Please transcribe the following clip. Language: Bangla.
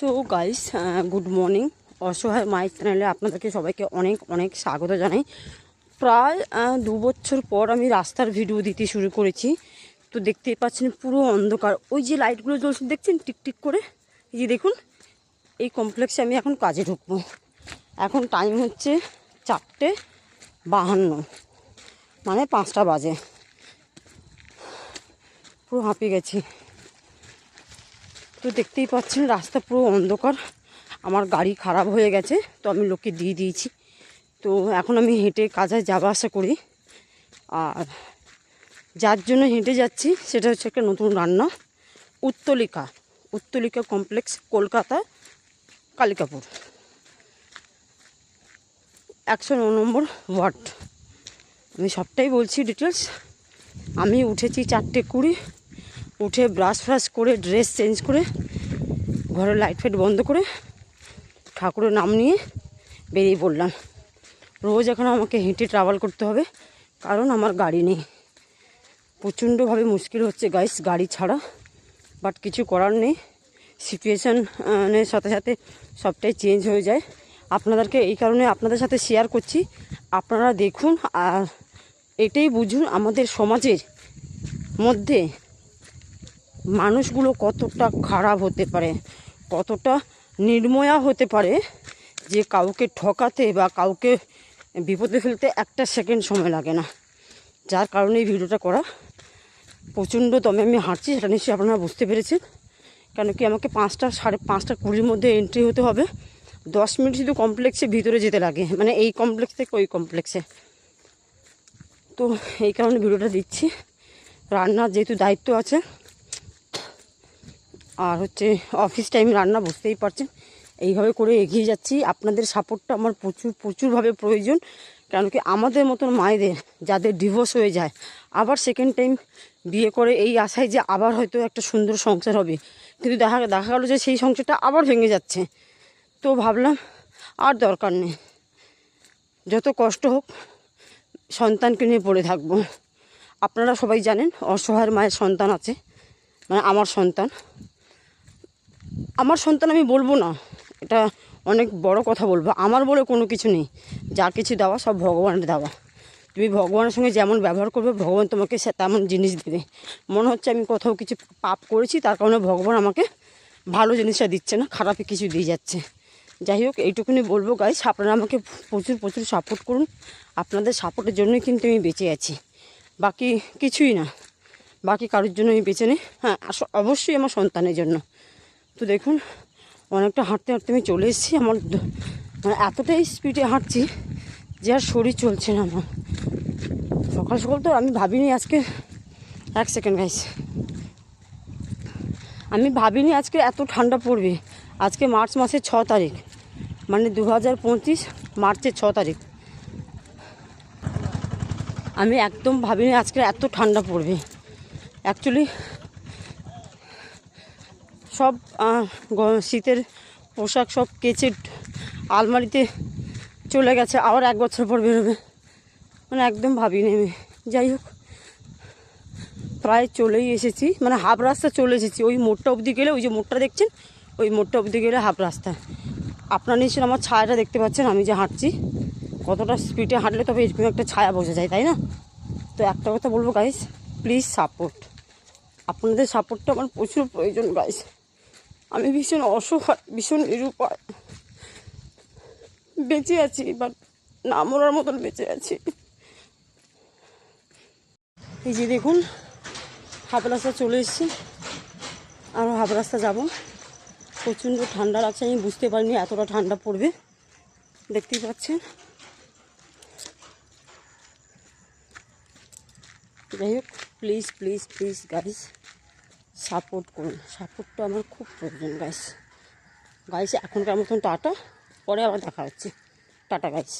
So guys good morning. অসহায় মায়ের চ্যানেলে আপনাদেরকে সবাইকে অনেক অনেক স্বাগত জানাই। প্রায় দু বছর পর আমি রাস্তার ভিডিও দিতে শুরু করেছি। তো দেখতেই পাচ্ছেন পুরো অন্ধকার। ওই যে লাইটগুলো জ্বলছে, দেখছেন? টিকটিক করে। এই যে দেখুন, এই কমপ্লেক্সে আমি এখন কাজে ঢুকবো। এখন টাইম হচ্ছে চারটে বাহান্ন মানে পাঁচটা বাজে। পুরো হাঁপিয়ে গেছি। তো দেখতেই পাচ্ছেন, রাস্তা পুরো অন্ধকার। আমার গাড়ি খারাপ হয়ে গেছে, তো আমি লোককে দিয়ে দিয়েছি। তো এখন আমি হেঁটে কাজে যাওয়া আসা করি। আর যার জন্য হেঁটে যাচ্ছি, সেটা হচ্ছে একটা নতুন রান্না, উত্তলিকা। উত্তলিকা কমপ্লেক্স, কলকাতা, কালিকাপুর। একশো ন নম্বর ওয়ার্ড। আমি সবটাই বলছি ডিটেলস। আমি উঠেছি চারটে কুড়ি। উঠে ব্রাশ ফ্রাশ করে ড্রেস চেঞ্জ করে, ঘরের লাইট ফাইট বন্ধ করে ঠাকুরের নাম নিয়ে বেরিয়ে পড়লাম। রোজ এখন আমাকে হেঁটে ট্রাভেল করতে হবে, কারণ আমার গাড়ি নেই। প্রচণ্ডভাবে মুশকিল হচ্ছে গাইস গাড়ি ছাড়া বাট কিছু করার নেই। সিচুয়েশানের সাথে সাথে সবটাই চেঞ্জ হয়ে যায়। আপনাদেরকে এই কারণে আপনাদের সাথে শেয়ার করছি। আপনারা দেখুন আর এটাই বুঝুন আমাদের সমাজের মধ্যে মানুষগুলো কতটা খারাপ হতে পারে, কতটা নির্ময়া হতে পারে যে কাউকে ঠকাতে বা কাউকে বিপদে ফেলতে একটা সেকেন্ড সময় লাগে না। যার কারণে এই ভিডিওটা করা প্রচণ্ড দমে আমি হাঁটছি, সেটা নিশ্চয়ই আপনারা বুঝতে পেরেছেন। কেন কি আমাকে পাঁচটা, সাড়ে পাঁচটা, কুড়ির মধ্যে এন্ট্রি হতে হবে। দশ মিনিট শুধু কমপ্লেক্সে ভিতরে যেতে লাগে মানে এই কমপ্লেক্স থেকে ওই কমপ্লেক্সে তো এই কারণে ভিডিওটা দিচ্ছি। রান্নার যেহেতু দায়িত্ব আছে আর হচ্ছে অফিস টাইম রান্না বুঝতেই পারছেন। এইভাবে করে এগিয়ে যাচ্ছি। আপনাদের সাপোর্টটা আমার প্রচুর, প্রচুরভাবে প্রয়োজন। কেন কি আমাদের মতন মায়েদের যাদের ডিভোর্স হয়ে যায়, আবার সেকেন্ড টাইম বিয়ে করে এই আশায় যে আবার হয়তো একটা সুন্দর সংসার হবে। কিন্তু দেখা দেখা গেলো যে সেই সংসারটা আবার ভেঙে যাচ্ছে। তো ভাবলাম আর দরকার নেই। যত কষ্ট হোক, সন্তানকে নিয়ে পড়ে থাকব। আপনারা সবাই জানেন অসহায়ের মায়ের সন্তান আছে। মানে আমার সন্তান। আমার সন্তান আমি বলব না। এটা অনেক বড় কথা বলব। আমার বলে কোনো কিছু নেই। যা কিছু দেওয়া সব ভগবানের দেওয়া। তুমি ভগবানের সঙ্গে যেমন ব্যবহার করবে, ভগবান তোমাকে সে তেমন জিনিস দেবে। মনে হচ্ছে আমি কোথাও কিছু পাপ করেছি, তার কারণে ভগবান আমাকে ভালো জিনিসটা দিচ্ছে না, খারাপে কিছু দিয়ে যাচ্ছে। যাই হোক, এইটুকুনি বলব গাইস আপনারা আমাকে প্রচুর প্রচুর সাপোর্ট করুন। আপনাদের সাপোর্টের জন্যই কিন্তু আমি বেঁচে আছি। বাকি কিছুই না। বাকি কারোর জন্য আমি বেঁচে নেই। হ্যাঁ অবশ্যই আমার সন্তানের জন্য। তো দেখুন, অনেকটা হাঁটতে হাঁটতে আমি চলে এসেছি। আমার মানে এতটাই স্পিডে হাঁটছি যে আর শরীর চলছে না আমার। সকাল সকাল তো আমি ভাবিনি আজকে, এক সেকেন্ড গাইস আমি ভাবিনি আজকে এত ঠান্ডা পড়বে। আজকে মার্চ মাসের ছ তারিখ মানে দু হাজার পঁচিশ মার্চের ছ তারিখ। আমি একদম ভাবিনি আজকে এত ঠান্ডা পড়বে। অ্যাকচুয়ালি সব শীতের পোশাক সব কেচে আলমারিতে চলে গেছে, আবার এক বছর পর বেরোবে। মানে একদম ভাবিনি আমি। যাই হোক, প্রায় চলেই এসেছি। মানে হাফ রাস্তা চলে এসেছি। ওই মোড়টা অবধি গেলে, ওই যে মোড়টা দেখছেন? ওই মোড়টা অবধি গেলে হাফ রাস্তা। আপনার নিশ্চয়ই আমার ছায়াটা দেখতে পাচ্ছেন, আমি যে হাঁটছি, কতটা স্পিডে হাঁটলে তবে এরকম একটা ছায়া বোঝা যায়, তাই না? তো একটা কথা বলব গাইস প্লিজ সাপোর্ট আপনাদের সাপোর্টটা আমার প্রচুর প্রয়োজন গাইস আমি ভীষণ অসহায়, ভীষণ নিরুপায়। বেঁচে আছি বাট না মরার মতন বেঁচে আছি। এই যে দেখুন, হাফ রাস্তা চলে এসেছি। আরও হাফ রাস্তা যাব। প্রচণ্ড ঠান্ডা লাগছে, আমি বুঝতে পারিনি এতটা ঠান্ডা পড়বে। দেখতেই পাচ্ছেন। যাই হোক please please please guys support করুন সাপোর্টটা আমার খুব প্রয়োজন গাইস গাইস এখনকার মতন টাটা। পরে আবার দেখা হচ্ছে। Tata guys